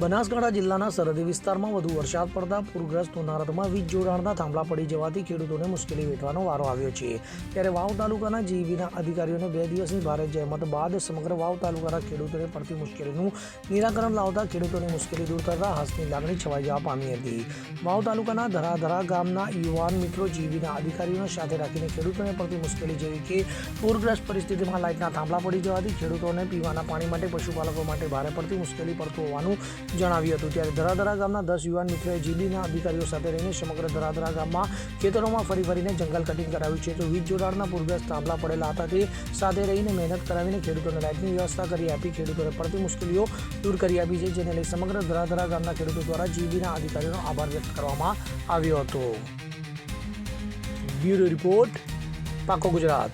બનાસકાંઠા જિલ્લાના સરહદી વિસ્તારમાં વધુ વરસાદ પડતા પૂરગ્રસ્ત હોનારતમાં વીજ જોડાણના થાંભલા પડી જવાથી ખેડૂતોને મુશ્કેલી વેઠવાનો વારો આવ્યો છે. ત્યારે વાવ તાલુકાના જીવીના અધિકારીઓને બે દિવસની ભારે જહેમત બાદ સમગ્ર વાવ તાલુકાના ખેડૂતોને પડતી મુશ્કેલીનું નિરાકરણ લાવતા ખેડૂતોની મુશ્કેલી દૂર કરતા હાસની લાગણી છવાઈ જવા પામી હતી. વાવ તાલુકાના ધરાધરા ગામના યુવાન મિત્રો જીવીના અધિકારીઓને સાથે રાખીને ખેડૂતોને પડતી મુશ્કેલી જેવી કે પૂરગ્રસ્ત પરિસ્થિતિમાં લાઇટના થાંભલા પડી જવાથી ખેડૂતોને પીવાના પાણી માટે, પશુપાલકો માટે ભારે પડતી મુશ્કેલી પડતું હોવાનું જણાવ્યું હતું. ત્યારે ધરાધરા ગામના દસ યુવાન મિત્રોએ જીબીના અધિકારીઓ સાથે રહીને સમગ્ર ધરાધરા ગામમાં ખેતરોમાં ફરી ફરીને જંગલ કટિંગ કરાવ્યું છે. તો વીજ જોડાણના પૂરગ્રસ્ત થાંભલા પડેલા હતા. તે સાથે રહીને મહેનત કરાવીને ખેડૂતોને લાઇટની વ્યવસ્થા કરી આપી. ખેડૂતોને પડતી મુશ્કેલીઓ દૂર કરી આપી છે, જેને લઈ સમગ્ર ધરાધરા ગામના ખેડૂતો દ્વારા જીડીના અધિકારીઓનો આભાર વ્યક્ત કરવામાં આવ્યો હતો. બ્યુરો રિપોર્ટ પાકો ગુજરાત.